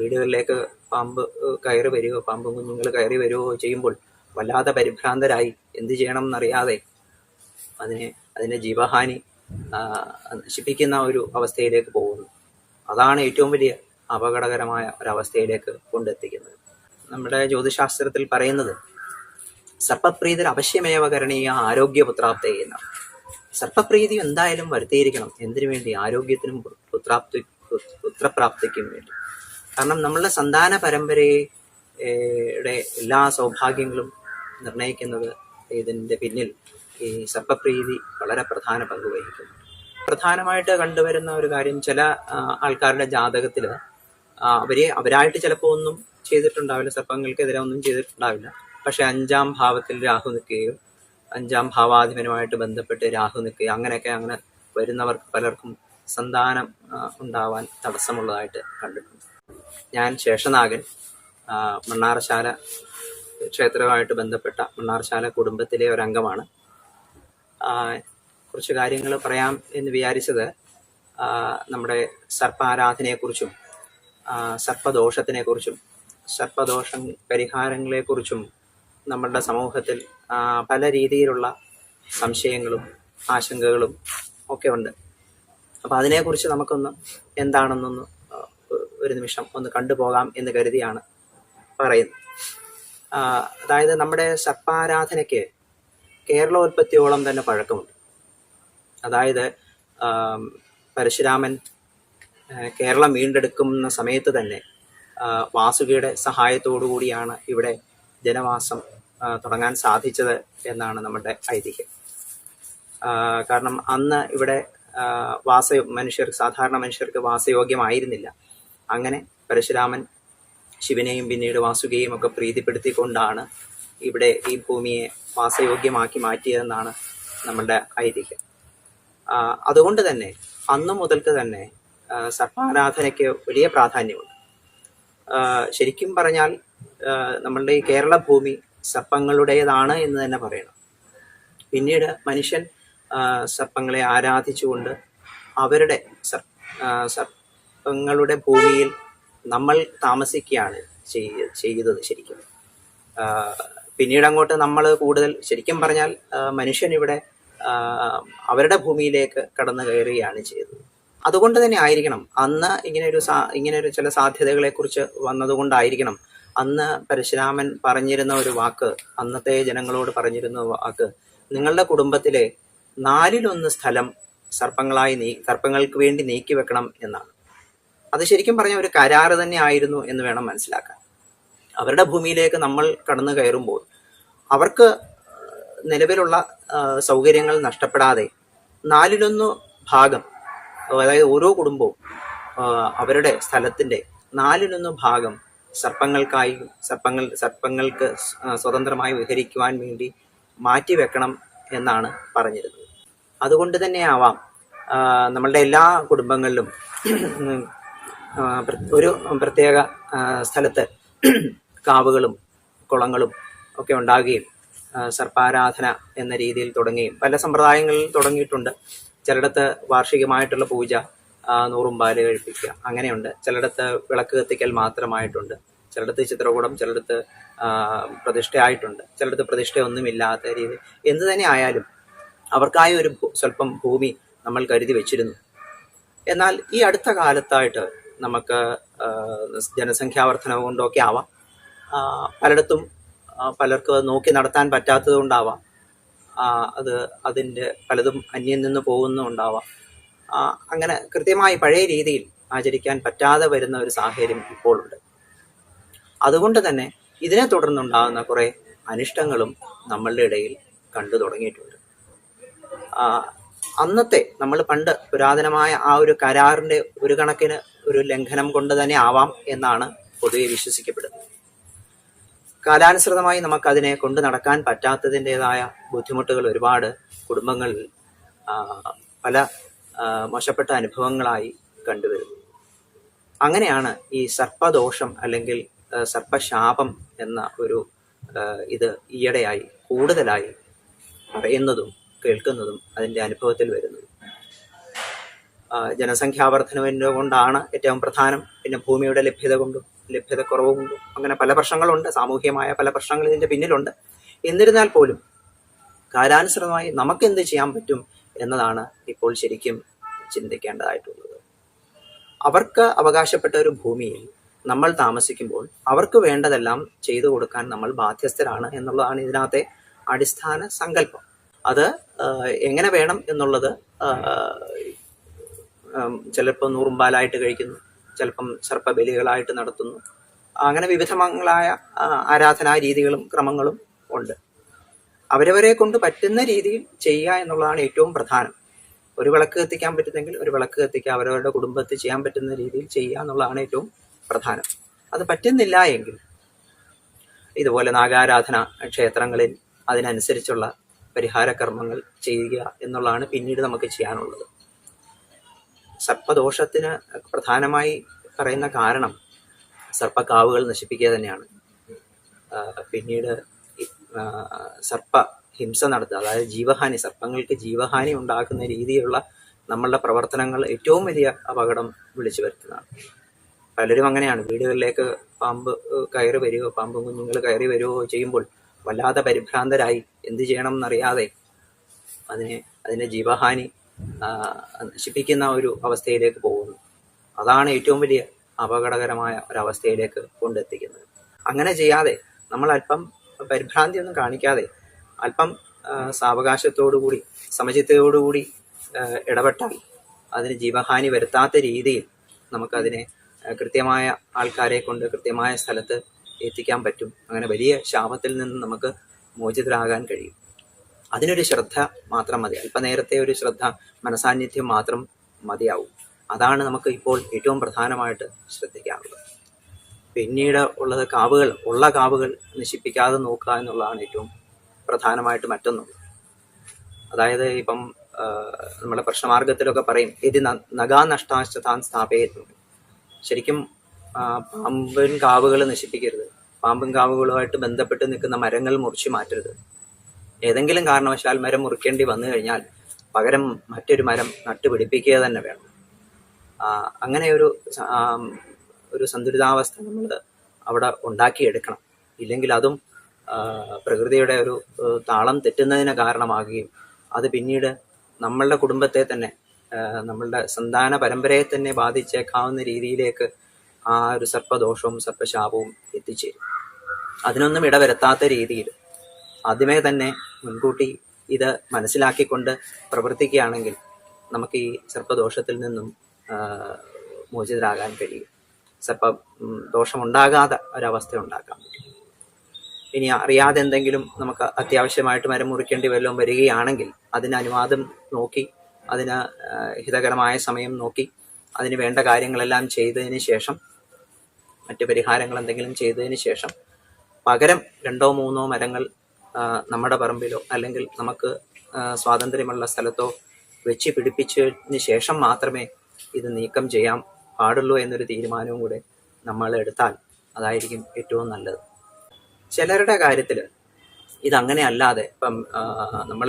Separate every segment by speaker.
Speaker 1: വീടുകളിലേക്ക് പാമ്പ് കയറി വരികയോ പാമ്പ് കുഞ്ഞുങ്ങൾ കയറി വരികയോ ചെയ്യുമ്പോൾ വല്ലാതെ പരിഭ്രാന്തരായി. എന്ത് ചെയ്യണം എന്നറിയാതെ അതിനെ അതിന്റെ ജീവഹാനി നശിപ്പിക്കുന്ന ഒരു അവസ്ഥയിലേക്ക് പോകുന്നു. അതാണ് ഏറ്റവും വലിയ അപകടകരമായ ഒരവസ്ഥയിലേക്ക് കൊണ്ടെത്തിക്കുന്നത്. നമ്മുടെ ജ്യോതിശാസ്ത്രത്തിൽ പറയുന്നത് സർപ്പപ്രീതിർ അവശ്യമേവ കരണീയ ആരോഗ്യപുത്രാപ്തയെ എന്നാണ്. സർപ്പപ്രീതി എന്തായാലും വരുത്തിയിരിക്കണം. എന്തിനു വേണ്ടി? ആരോഗ്യത്തിനും പുത്രാപ്തി പുത്രപ്രാപ്തിക്കും വേണ്ടി. കാരണം നമ്മളുടെ സന്താന പരമ്പരയുടെ എല്ലാ സൗഭാഗ്യങ്ങളും നിർണയിക്കുന്നത് ഇതിന്റെ പിന്നിൽ ഈ സർപ്പപ്രീതി വളരെ പ്രധാന പങ്ക് വഹിക്കുന്നു. പ്രധാനമായിട്ട് കണ്ടുവരുന്ന ഒരു കാര്യം ചില ആൾക്കാരുടെ ജാതകത്തിൽ അവരെ അവരായിട്ട് ചിലപ്പോൾ ഒന്നും ചെയ്തിട്ടുണ്ടാവില്ല സർപ്പങ്ങൾക്കെതിരെ ഒന്നും ചെയ്തിട്ടുണ്ടാവില്ല. പക്ഷെ അഞ്ചാം ഭാവത്തിൽ രാഹു നിൽക്കുകയോ അഞ്ചാം ഭാവാധിപനുമായിട്ട് ബന്ധപ്പെട്ട് രാഹു നിൽക്കുകയോ അങ്ങനെയൊക്കെ അങ്ങനെ വരുന്നവർക്ക് പലർക്കും സന്താനം ഉണ്ടാവാൻ തടസ്സമുള്ളതായിട്ട് കണ്ടിട്ടുണ്ട്. ഞാൻ ശേഷനാഗൻ മണ്ണാറശാല ക്ഷേത്രവുമായിട്ട് ബന്ധപ്പെട്ട മണ്ണാറശാല കുടുംബത്തിലെ ഒരു അംഗമാണ് കുറച്ച് കാര്യങ്ങൾ പറയാം എന്ന് വിചാരിച്ചത് നമ്മുടെ സർപ്പാരാധനയെക്കുറിച്ചും സർപ്പദോഷത്തിനെക്കുറിച്ചും സർപ്പദോഷ പരിഹാരങ്ങളെക്കുറിച്ചും നമ്മളുടെ സമൂഹത്തിൽ പല രീതിയിലുള്ള സംശയങ്ങളും ആശങ്കകളും ഒക്കെ ഉണ്ട്. അപ്പം അതിനെക്കുറിച്ച് നമുക്കൊന്ന് എന്താണെന്നൊന്ന് ഒരു നിമിഷം ഒന്ന് കണ്ടുപോകാം എന്ന് കരുതിയാണ് പറയുന്നത്. അതായത് നമ്മുടെ സർപ്പാരാധനയ്ക്ക് കേരളോത്പത്തിയോളം തന്നെ പഴക്കമുണ്ട്. അതായത് പരശുരാമൻ കേരളം വീണ്ടെടുക്കുന്ന സമയത്ത് തന്നെ വാസുകിയുടെ സഹായത്തോടു കൂടിയാണ് ഇവിടെ ജനവാസം തുടങ്ങാൻ സാധിച്ചത് എന്നാണ് നമ്മുടെ ഐതിഹ്യം. കാരണം അന്ന് ഇവിടെ വാസ മനുഷ്യർ സാധാരണ മനുഷ്യർക്ക് വാസയോഗ്യമായിരുന്നില്ല. അങ്ങനെ പരശുരാമൻ ശിവനെയും പിന്നീട് വാസുകയും ഒക്കെ പ്രീതിപ്പെടുത്തിക്കൊണ്ടാണ് ഇവിടെ ഈ ഭൂമിയെ വാസയോഗ്യമാക്കി മാറ്റിയതെന്നാണ് നമ്മളുടെ ഐതിഹ്യം. അതുകൊണ്ട് തന്നെ അന്നു മുതൽക്ക് തന്നെ സർപ്പാരാധനയ്ക്ക് വലിയ പ്രാധാന്യമുണ്ട്. ശരിക്കും പറഞ്ഞാൽ നമ്മളുടെ ഈ കേരള ഭൂമി സർപ്പങ്ങളുടേതാണ് എന്ന് തന്നെ പറയണം. പിന്നീട് മനുഷ്യൻ സർപ്പങ്ങളെ ആരാധിച്ചുകൊണ്ട് അവരുടെ സർ ആ, ഭൂമിയിൽ നമ്മൾ താമസിക്കുകയാണ് ചെയ്തത് ശരിക്കും. പിന്നീട് അങ്ങോട്ട് നമ്മൾ കൂടുതൽ ശരിക്കും പറഞ്ഞാൽ മനുഷ്യൻ ഇവിടെ അവരുടെ ഭൂമിയിലേക്ക് കടന്നു കയറുകയാണ് ചെയ്തത്. അതുകൊണ്ട് തന്നെ ആയിരിക്കണം. അന്ന് ഇങ്ങനെ ഒരു സാ ഇങ്ങനെ ഒരു ചില സാധ്യതകളെ കുറിച്ച് വന്നതുകൊണ്ടായിരിക്കണം അന്ന് പരശുരാമൻ പറഞ്ഞിരുന്ന ഒരു വാക്ക് അന്നത്തെ ജനങ്ങളോട് പറഞ്ഞിരുന്ന വാക്ക് നിങ്ങളുടെ കുടുംബത്തിലെ നാലിലൊന്ന് സ്ഥലം സർപ്പങ്ങളായി നീ സർപ്പങ്ങൾക്ക് വേണ്ടി നീക്കി വെക്കണം എന്നാണ്. അത് ശരിക്കും പറഞ്ഞ ഒരു കരാറ് തന്നെ ആയിരുന്നു എന്ന് വേണം മനസ്സിലാക്കാൻ. അവരുടെ ഭൂമിയിലേക്ക് നമ്മൾ കടന്നു കയറുമ്പോൾ അവർക്ക് നിലവിലുള്ള സൗകര്യങ്ങൾ നഷ്ടപ്പെടാതെ നാലിലൊന്ന് ഭാഗം അതായത് ഓരോ കുടുംബവും അവരുടെ സ്ഥലത്തിന്റെ നാലിലൊന്ന് ഭാഗം സർപ്പങ്ങൾക്കായി സർപ്പങ്ങൾ സർപ്പങ്ങൾക്ക് സ്വതന്ത്രമായി വിഹരിക്കുവാൻ വേണ്ടി മാറ്റിവെക്കണം എന്നാണ് പറഞ്ഞിരുന്നത്. അതുകൊണ്ട് തന്നെ ആവാം നമ്മളുടെ എല്ലാ കുടുംബങ്ങളിലും ഒരു പ്രത്യേക സ്ഥലത്ത് കാവുകളും കുളങ്ങളും ഒക്കെ ഉണ്ടാകുകയും സർപ്പാരാധന എന്ന രീതിയിൽ തുടങ്ങുകയും പല സമ്പ്രദായങ്ങളിൽ തുടങ്ങിയിട്ടുണ്ട്. ചിലയിടത്ത് വാർഷികമായിട്ടുള്ള പൂജ ആ, നൂറും പാൽ കഴിപ്പിക്കുക അങ്ങനെയുണ്ട്. ചിലയിടത്ത് വിളക്ക് കത്തിക്കൽ മാത്രമായിട്ടുണ്ട്. ചിലയിടത്ത് ചിത്രകൂടം ചിലയിടത്ത് പ്രതിഷ്ഠയായിട്ടുണ്ട്. ചിലയിടത്ത് പ്രതിഷ്ഠയൊന്നുമില്ലാത്ത രീതി എന്ത് തന്നെ ആയാലും അവർക്കായി ഒരു സ്വല്പം ഭൂമി നമ്മൾ കരുതി വെച്ചിരുന്നു. എന്നാൽ ഈ അടുത്ത കാലത്തായിട്ട് നമുക്ക് ജനസംഖ്യാ വർധനവ് കൊണ്ടൊക്കെ ആവാം. പലയിടത്തും പലർക്കും അത് നോക്കി നടത്താൻ പറ്റാത്തത് കൊണ്ടാവാം അത് അതിന്റെ പലതും അന്യം നിന്ന് പോകുന്നുണ്ടാവാം അങ്ങനെ കൃത്യമായി പഴയ രീതിയിൽ ആചരിക്കാൻ പറ്റാതെ വരുന്ന ഒരു സാഹചര്യം ഇപ്പോഴുണ്ട് അതുകൊണ്ട് തന്നെ ഇതിനെ തുടർന്നുണ്ടാകുന്ന കുറേ അനിഷ്ടങ്ങളും നമ്മളുടെ ഇടയിൽ കണ്ടു തുടങ്ങിയിട്ടുണ്ട്. അന്നത്തെ നമ്മൾ പണ്ട് പുരാതനമായ ആ ഒരു കരാറിന്റെ ഒരു കണക്കിന് ഒരു ലംഘനം കൊണ്ട് തന്നെ ആവാം എന്നാണ് പൊതുവെ വിശ്വസിക്കപ്പെടുന്നത്. കാലാനുസൃതമായി നമുക്കതിനെ കൊണ്ട് നടക്കാൻ പറ്റാത്തതിന്റെതായ ബുദ്ധിമുട്ടുകൾ ഒരുപാട് കുടുംബങ്ങളിൽ പല മോശപ്പെട്ട അനുഭവങ്ങളായി കണ്ടുവരുന്നു. അങ്ങനെയാണ് ഈ സർപ്പദോഷം അല്ലെങ്കിൽ സർപ്പശാപം എന്ന ഒരു ഇത് ഈയിടെയായി കൂടുതലായി പറയുന്നതും കേൾക്കുന്നതും അതിന്റെ അനുഭവത്തിൽ വരുന്നതും. ജനസംഖ്യാവർദ്ധനവിന്റെ കൊണ്ടാണ് ഏറ്റവും പ്രധാനം. പിന്നെ ഭൂമിയുടെ ലഭ്യത കൊണ്ടും ലഭ്യത കുറവ് കൊണ്ടും. അങ്ങനെ പല പ്രശ്നങ്ങളുണ്ട്. സാമൂഹ്യമായ പല പ്രശ്നങ്ങൾ ഇതിന്റെ പിന്നിലുണ്ട്. എന്നിരുന്നാൽ പോലും കാലാനുസൃതമായി നമുക്ക് എന്ത് ചെയ്യാൻ പറ്റും എന്നതാണ് ഇപ്പോൾ ശരിക്കും ചിന്തിക്കേണ്ടതായിട്ടുള്ളത്. അവർക്ക് അവകാശപ്പെട്ട ഒരു ഭൂമിയിൽ നമ്മൾ താമസിക്കുമ്പോൾ അവർക്ക് വേണ്ടതെല്ലാം ചെയ്തു കൊടുക്കാൻ നമ്മൾ ബാധ്യസ്ഥരാണ് എന്നുള്ളതാണ് ഇതിനകത്തെ അടിസ്ഥാന സങ്കല്പം. അത് എങ്ങനെ വേണം എന്നുള്ളത് ചിലപ്പോൾ നൂറുമ്പാലായിട്ട് കഴിക്കുന്നു ചിലപ്പം സർപ്പബലികളായിട്ട് നടത്തുന്നു. അങ്ങനെ വിവിധങ്ങളായ ആരാധനാ രീതികളും ക്രമങ്ങളും ഉണ്ട്. അവരവരെ കൊണ്ട് പറ്റുന്ന രീതിയിൽ ചെയ്യുക എന്നുള്ളതാണ് ഏറ്റവും പ്രധാനം. ഒരു വിളക്ക് കത്തിക്കാൻ പറ്റുന്നെങ്കിൽ ഒരു വിളക്ക് കത്തിക്കുക അവരവരുടെ കുടുംബത്തിൽ ചെയ്യാൻ പറ്റുന്ന രീതിയിൽ ചെയ്യുക എന്നുള്ളതാണ് ഏറ്റവും പ്രധാനം. അത് പറ്റുന്നില്ല എങ്കിൽ ഇതുപോലെ നാഗാരാധന ക്ഷേത്രങ്ങളിൽ അതിനനുസരിച്ചുള്ള പരിഹാര കർമ്മങ്ങൾ ചെയ്യുക എന്നുള്ളതാണ് പിന്നീട് നമുക്ക് ചെയ്യാനുള്ളത്. സർപ്പദോഷത്തിന് പ്രധാനമായി പറയുന്ന കാരണം സർപ്പക്കാവുകൾ നശിപ്പിക്കുക തന്നെയാണ്. പിന്നീട് സർപ്പ ഹിംസ നടത്തുക അതായത് ജീവഹാനി സർപ്പങ്ങൾക്ക് ജീവഹാനി ഉണ്ടാക്കുന്ന രീതിയിലുള്ള നമ്മളുടെ പ്രവർത്തനങ്ങൾ ഏറ്റവും വലിയ അപകടം വിളിച്ചു വരുത്തുന്നതാണ്. പലരും അങ്ങനെയാണ്. വീടുകളിലേക്ക് പാമ്പ് കയറി വരികയോ പാമ്പും കുഞ്ഞുങ്ങൾ കയറി വരികയോ ചെയ്യുമ്പോൾ വല്ലാതെ പരിഭ്രാന്തരായി. എന്ത് ചെയ്യണം എന്നറിയാതെ അതിനെ അതിന്റെ ജീവഹാനി നശിപ്പിക്കുന്ന ഒരു അവസ്ഥയിലേക്ക് പോകുന്നു. അതാണ് ഏറ്റവും വലിയ അപകടകരമായ ഒരവസ്ഥയിലേക്ക് കൊണ്ടെത്തിക്കുന്നത്. അങ്ങനെ ചെയ്യാതെ നമ്മൾ അല്പം പരിഭ്രാന്തി ഒന്നും കാണിക്കാതെ അല്പം സാവകാശത്തോടുകൂടി സമചിത്തയോടുകൂടി ഇടപെട്ടാൽ അതിന് ജീവഹാനി വരുത്താത്ത രീതിയിൽ നമുക്കതിനെ കൃത്യമായ ആൾക്കാരെ കൊണ്ട് കൃത്യമായ സ്ഥലത്ത് എത്തിക്കാൻ പറ്റും. അങ്ങനെ വലിയ ശാപത്തിൽ നിന്ന് നമുക്ക് മോചിതരാകാൻ കഴിയും. അതിനൊരു ശ്രദ്ധ മാത്രം മതി. അല്പനേരത്തെ ഒരു ശ്രദ്ധ മനസാന്നിധ്യം മാത്രം മതിയാവും. അതാണ് നമുക്ക് ഇപ്പോൾ ഏറ്റവും പ്രധാനമായിട്ട് ശ്രദ്ധിക്കാറുള്ളത് പിന്നീട് ഉള്ളത് കാവുകൾ ഉള്ള കാവുകൾ നശിപ്പിക്കാതെ നോക്കുക എന്നുള്ളതാണ് ഏറ്റവും പ്രധാനമായിട്ട് മറ്റൊന്നുള്ളത്. അതായത് ഇപ്പം നമ്മുടെ പ്രശ്നമാർഗത്തിലൊക്കെ പറയും ഇത് നഗാ നഷ്ടാശ്ച താൻ സ്ഥാപയത്തു ശരിക്കും പാമ്പൻ കാവുകൾ നശിപ്പിക്കരുത്. പാമ്പൻ കാവുകളുമായിട്ട് ബന്ധപ്പെട്ട് നിൽക്കുന്ന മരങ്ങൾ മുറിച്ചു മാറ്റരുത്. ഏതെങ്കിലും കാരണവശാൽ മരം മുറിക്കേണ്ടി വന്നു കഴിഞ്ഞാൽ പകരം മറ്റൊരു മരം നട്ടുപിടിപ്പിക്കുക തന്നെ വേണം. അങ്ങനെ ഒരു ഒരു സന്തുലിതാവസ്ഥ നമ്മൾ അവിടെ ഉണ്ടാക്കിയെടുക്കണം. ഇല്ലെങ്കിൽ അതും പ്രകൃതിയുടെ ഒരു താളം തെറ്റുന്നതിന് കാരണമാകുകയും അത് പിന്നീട് നമ്മളുടെ കുടുംബത്തെ തന്നെ നമ്മളുടെ സന്താന പരമ്പരയെ തന്നെ ബാധിച്ചേക്കാവുന്ന രീതിയിലേക്ക് ആ ഒരു സർപ്പദോഷവും സർപ്പശാപവും എത്തിച്ചേരും. അതിനൊന്നും ഇടവരുത്താത്ത രീതിയിൽ ആദ്യമേ തന്നെ മുൻകൂട്ടി ഇത് മനസ്സിലാക്കിക്കൊണ്ട് പ്രവർത്തിക്കുകയാണെങ്കിൽ നമുക്ക് ഈ സർപ്പദോഷത്തിൽ നിന്നും മോചിതരാകാൻ കഴിയും. സർപ്പ ദോഷമുണ്ടാകാതെ ഒരവസ്ഥ ഉണ്ടാക്കാൻ ഇനി അറിയാതെ എന്തെങ്കിലും നമുക്ക് അത്യാവശ്യമായിട്ട് മരം മുറിക്കേണ്ടി വല്ലതും വരികയാണെങ്കിൽ അതിന് അനുവാദം നോക്കി അതിന് ഹിതകരമായ സമയം നോക്കി അതിന് വേണ്ട കാര്യങ്ങളെല്ലാം ചെയ്തതിന് ശേഷം മറ്റ് പരിഹാരങ്ങൾ എന്തെങ്കിലും ചെയ്തതിന് ശേഷം പകരം രണ്ടോ മൂന്നോ മരങ്ങൾ നമ്മുടെ പറമ്പിലോ അല്ലെങ്കിൽ നമുക്ക് സ്വാതന്ത്ര്യമുള്ള സ്ഥലത്തോ വെച്ച് പിടിപ്പിച്ചതിന് ശേഷം മാത്രമേ ഇത് നീക്കം ചെയ്യാൻ പാടുള്ളൂ എന്നൊരു തീരുമാനവും കൂടെ നമ്മൾ എടുത്താൽ അതായിരിക്കും ഏറ്റവും നല്ലത്. ചിലരുടെ കാര്യത്തിൽ ഇതങ്ങനെ അല്ലാതെ ഇപ്പം നമ്മൾ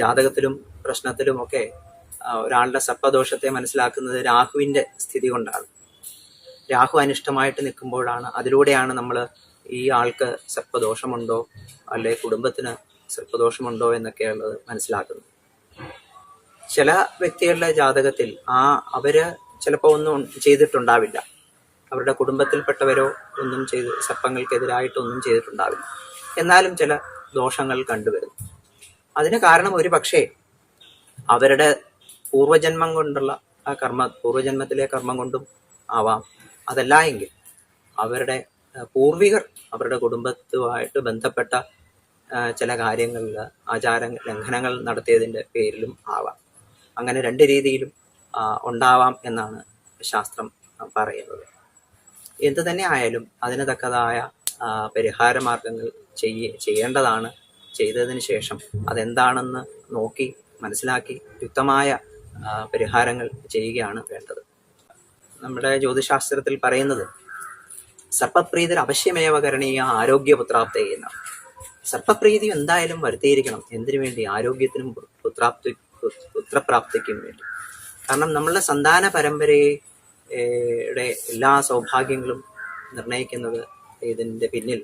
Speaker 1: ജാതകത്തിലും പ്രശ്നത്തിലുമൊക്കെ ഒരാളുടെ സർപ്പദോഷത്തെ മനസ്സിലാക്കുന്നത് രാഹുവിന്റെ സ്ഥിതി കൊണ്ടാണ്. രാഹു അനിഷ്ടമായിട്ട് നിൽക്കുമ്പോഴാണ് അതിലൂടെയാണ് നമ്മൾ ഈ ആൾക്ക് സർപ്പദോഷമുണ്ടോ അല്ലെ കുടുംബത്തിന് സർപ്പദോഷമുണ്ടോ എന്നൊക്കെയുള്ളത് മനസ്സിലാക്കുന്നത്. ചില വ്യക്തികളുടെ ജാതകത്തിൽ ആ അവർ ചിലപ്പോൾ ഒന്നും ചെയ്തിട്ടുണ്ടാവില്ല. അവരുടെ കുടുംബത്തിൽപ്പെട്ടവരോ ഒന്നും ചെയ്ത് സർപ്പങ്ങൾക്കെതിരായിട്ടൊന്നും ചെയ്തിട്ടുണ്ടാവില്ല. എന്നാലും ചില ദോഷങ്ങൾ കണ്ടുവരുന്നു. അതിന് കാരണം ഒരു പക്ഷേ അവരുടെ പൂർവജന്മം കൊണ്ടുള്ള ആ കർമ്മ പൂർവജന്മത്തിലെ കർമ്മം കൊണ്ടും ആവാം. അതല്ല എങ്കിൽ അവരുടെ പൂർവികർ അവരുടെ കുടുംബത്തുമായിട്ട് ബന്ധപ്പെട്ട ചില കാര്യങ്ങളിൽ ആചാര ലംഘനങ്ങൾ നടത്തിയതിന്റെ പേരിലും ആവാം. അങ്ങനെ രണ്ട് രീതിയിലും ഉണ്ടാവാം എന്നാണ് ശാസ്ത്രം പറയുന്നത്. എന്തു തന്നെ ആയാലും അതിന് തക്കതായ പരിഹാര മാർഗങ്ങൾ ചെയ്യ ചെയ്യേണ്ടതാണ്. ചെയ്തതിന് ശേഷം അതെന്താണെന്ന് നോക്കി മനസ്സിലാക്കി യുക്തമായ പരിഹാരങ്ങൾ ചെയ്യുകയാണ് വേണ്ടത്. നമ്മുടെ ജ്യോതിശാസ്ത്രത്തിൽ പറയുന്നത് സർപ്പപ്രീതിർ അവശ്യമേവ കരണീയ ആരോഗ്യപുത്രാപ്തയെ എന്നാണ് സർപ്പപ്രീതി എന്തായാലും വരുത്തിയിരിക്കണം എന്തിനു വേണ്ടി? ആരോഗ്യത്തിനും പുത്രാപ്തി പുത്രപ്രാപ്തിക്കും വേണ്ടി. കാരണം നമ്മളുടെ സന്താന പരമ്പരയുടെ എല്ലാ സൗഭാഗ്യങ്ങളും നിർണയിക്കുന്നത് ഇതിന്റെ പിന്നിൽ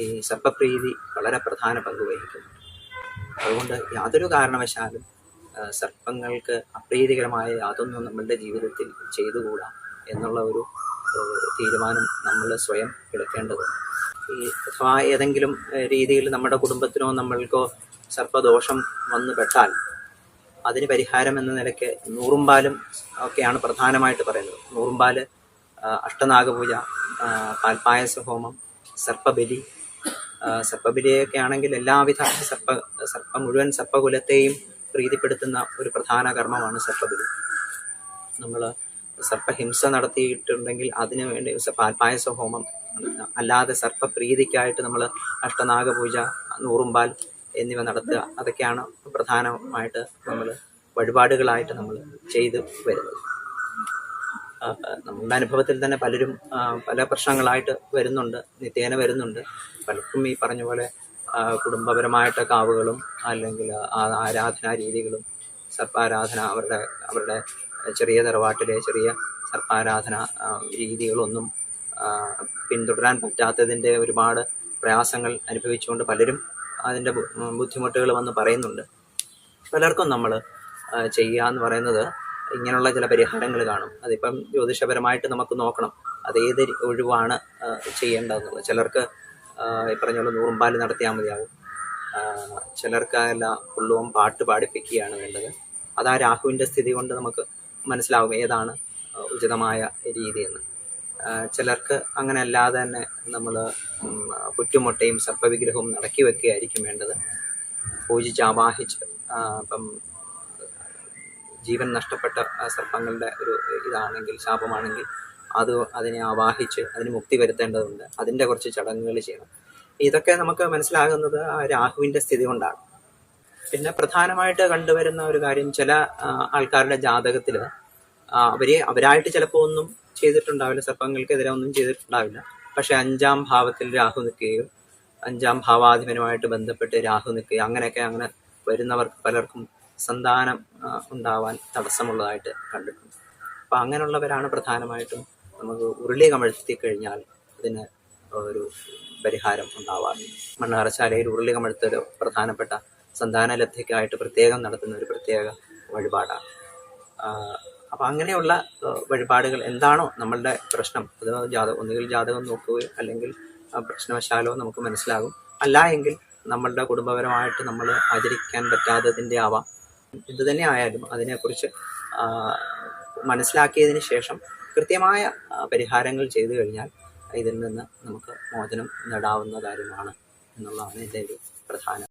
Speaker 1: ഈ സർപ്പപ്രീതി വളരെ പ്രധാന പങ്ക് വഹിക്കുന്നു. അതുകൊണ്ട് യാതൊരു കാരണവശാലും സർപ്പങ്ങൾക്ക് അപ്രീതികരമായ യാതൊന്നും നമ്മളുടെ ജീവിതത്തിൽ ചെയ്തുകൂടാ. എന്നുള്ള ഒരു തീരുമാനം നമ്മൾ സ്വയം എടുക്കേണ്ടതുണ്ട്. ഈ അഥവാ ഏതെങ്കിലും രീതിയിൽ നമ്മുടെ കുടുംബത്തിനോ നമ്മൾക്കോ സർപ്പദോഷം വന്നു പെട്ടാൽ അതിന് പരിഹാരം എന്ന നിലയ്ക്ക് നൂറുംപാലും ഒക്കെയാണ് പ്രധാനമായിട്ട് പറയുന്നത്. നൂറുംപാൽ അഷ്ടനാഗപൂജ പാൽപായസ ഹോമം സർപ്പബലി സർപ്പബലിയൊക്കെ ആണെങ്കിൽ എല്ലാവിധ സർപ്പ സർപ്പ മുഴുവൻ സർപ്പകുലത്തെയും പ്രീതിപ്പെടുത്തുന്ന ഒരു പ്രധാന കർമ്മമാണ് സർപ്പബലി. നമ്മൾ സർപ്പഹിംസ നടത്തിയിട്ടുണ്ടെങ്കിൽ അതിനു വേണ്ടി പായസ ഹോമം അല്ലാതെ സർപ്പപ്രീതിക്കായിട്ട് നമ്മൾ അഷ്ടനാഗപൂജ നൂറുമ്പാൽ എന്നിവ നടത്തുക അതൊക്കെയാണ് പ്രധാനമായിട്ട് നമ്മൾ വഴിപാടുകളായിട്ട് നമ്മൾ ചെയ്തു വരുന്നത്. നമ്മുടെ അനുഭവത്തിൽ തന്നെ പലരും പല പ്രശ്നങ്ങളായിട്ട് വരുന്നുണ്ട് നിത്യേന വരുന്നുണ്ട്. പലർക്കും ഈ പറഞ്ഞ പോലെ കുടുംബപരമായിട്ട് കാവുകളും അല്ലെങ്കിൽ ആരാധനാ രീതികളും സർപ്പാരാധന അവരുടെ അവരുടെ ചെറിയ തറവാട്ടിലെ ചെറിയ സർപ്പാരാധന രീതികളൊന്നും പിന്തുടരാൻ പറ്റാത്തതിന്റെ ഒരുപാട് പ്രയാസങ്ങൾ അനുഭവിച്ചുകൊണ്ട് പലരും അതിന്റെ ബുദ്ധിമുട്ടുകൾ വന്ന് പറയുന്നുണ്ട്. പലർക്കും നമ്മൾ ചെയ്യുക എന്ന് പറയുന്നത് ഇങ്ങനെയുള്ള ചില പരിഹാരങ്ങൾ കാണും. അതിപ്പം ജ്യോതിഷപരമായിട്ട് നമുക്ക് നോക്കണം അത് ഏത് രി- ഒഴിവാണ് ചെയ്യേണ്ടതെന്നുള്ളത്. ചിലർക്ക് ഈ പറഞ്ഞ പോലെ നൂറുമ്പാൽ നടത്തിയാൽ മതിയാവും. ചിലർക്ക് പുള്ളുവം പാട്ട് പാടിപ്പിക്കുകയാണ് വേണ്ടത്. അത് രാഹുവിന്റെ സ്ഥിതി കൊണ്ട് നമുക്ക് മനസ്സിലാവും ഏതാണ് ഉചിതമായ രീതി എന്ന് ചിലർക്ക് അങ്ങനെ അല്ലാതെ തന്നെ നമ്മൾ പുറ്റുമുട്ടയും സർപ്പവിഗ്രഹവും നടക്കി വെക്കുകയായിരിക്കും വേണ്ടത്. പൂജിച്ച് ആവാഹിച്ച് ഇപ്പം ജീവൻ നഷ്ടപ്പെട്ട സർപ്പങ്ങളുടെ ഒരു ഇതാണെങ്കിൽ ശാപമാണെങ്കിൽ അത് അതിനെ ആവാഹിച്ച് അതിന് മുക്തി വരുത്തേണ്ടതുണ്ട്. അതിന്റെ കുറച്ച് ചടങ്ങുകൾ ചെയ്യണം. ഇതൊക്കെ നമുക്ക് മനസ്സിലാകുന്നത് ആ രാഹുവിന്റെ സ്ഥിതി കൊണ്ടാണ്. പിന്നെ പ്രധാനമായിട്ട് കണ്ടുവരുന്ന ഒരു കാര്യം ചില ആൾക്കാരുടെ ജാതകത്തിൽ അവരെ അവരായിട്ട് ചിലപ്പോൾ ഒന്നും ചെയ്തിട്ടുണ്ടാവില്ല സർപ്പങ്ങൾക്കെതിരെ ഒന്നും ചെയ്തിട്ടുണ്ടാവില്ല. പക്ഷെ അഞ്ചാം ഭാവത്തിൽ രാഹു നിൽക്കുകയോ അഞ്ചാം ഭാവാധിപനുമായിട്ട് ബന്ധപ്പെട്ട് രാഹു നിൽക്കുകയോ അങ്ങനെയൊക്കെ അങ്ങനെ വരുന്നവർക്ക് പലർക്കും സന്താനം ഉണ്ടാവാൻ തടസ്സമുള്ളതായിട്ട് കണ്ടിട്ടുണ്ട്. അപ്പം അങ്ങനെയുള്ളവരാണ് പ്രധാനമായിട്ടും നമുക്ക് ഉരുളി കമഴ്ത്തി കഴിഞ്ഞാൽ അതിന് ഒരു പരിഹാരം ഉണ്ടാവാറുണ്ട്. മണ്ണാറശാലയിൽ ഉരുളി കമഴ്ത്തൊരു പ്രധാനപ്പെട്ട സന്താന ലബ്ധയ്ക്കായിട്ട് പ്രത്യേകം നടത്തുന്ന ഒരു പ്രത്യേക വഴിപാടാണ്. അപ്പം അങ്ങനെയുള്ള വഴിപാടുകൾ എന്താണോ നമ്മളുടെ പ്രശ്നം അത് ജാതകം ഒന്നുകിൽ ജാതകം നോക്കുകയോ അല്ലെങ്കിൽ പ്രശ്നവശാലോ നമുക്ക് മനസ്സിലാകും. അല്ല എങ്കിൽ നമ്മളുടെ കുടുംബപരമായിട്ട് നമ്മൾ ആചരിക്കാൻ പറ്റാത്തതിന്റെ ആവാം. എന്ത് തന്നെ ആയാലും അതിനെക്കുറിച്ച് മനസ്സിലാക്കിയതിന് ശേഷം കൃത്യമായ പരിഹാരങ്ങൾ ചെയ്തു കഴിഞ്ഞാൽ ഇതിൽ നിന്ന് നമുക്ക് മോചനം നേടാവുന്ന കാര്യമാണ് എന്നുള്ളതാണ് എന്റെ ഒരു പ്രധാന